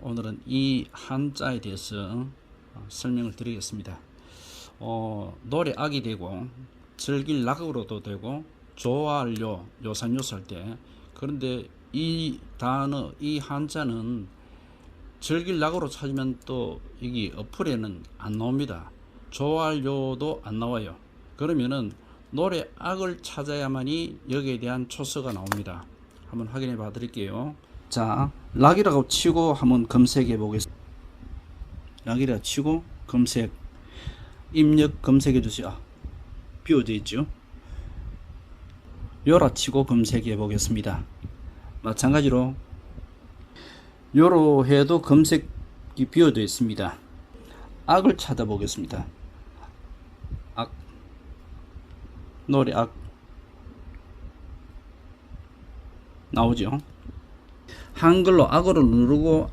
오늘은 이 한자에 대해서 어, 설명을 드리겠습니다. 어, 노래 악이 되고 즐길 낙으로도 되고 좋아할 요 요산요소 할때 그런데 이 단어 이 한자는 즐길 낙으로 찾으면 또 여기 어플에는 안 나옵니다. 좋아할 요도 안 나와요. 그러면은 노래 악을 찾아야만이 여기에 대한 초서가 나옵니다. 한번 확인해 봐 드릴게요. 자, 락이라고 치고 한번 검색해 보겠습니다. 락이라 치고 검색 입력 검색해 주세요. 아, 비워져 있죠. 요라 치고 검색해 보겠습니다. 마찬가지로 요로 해도 검색이 비워져 있습니다. 악을 찾아보겠습니다. 악 노래 악 나오죠. 한글로 악어를 누르고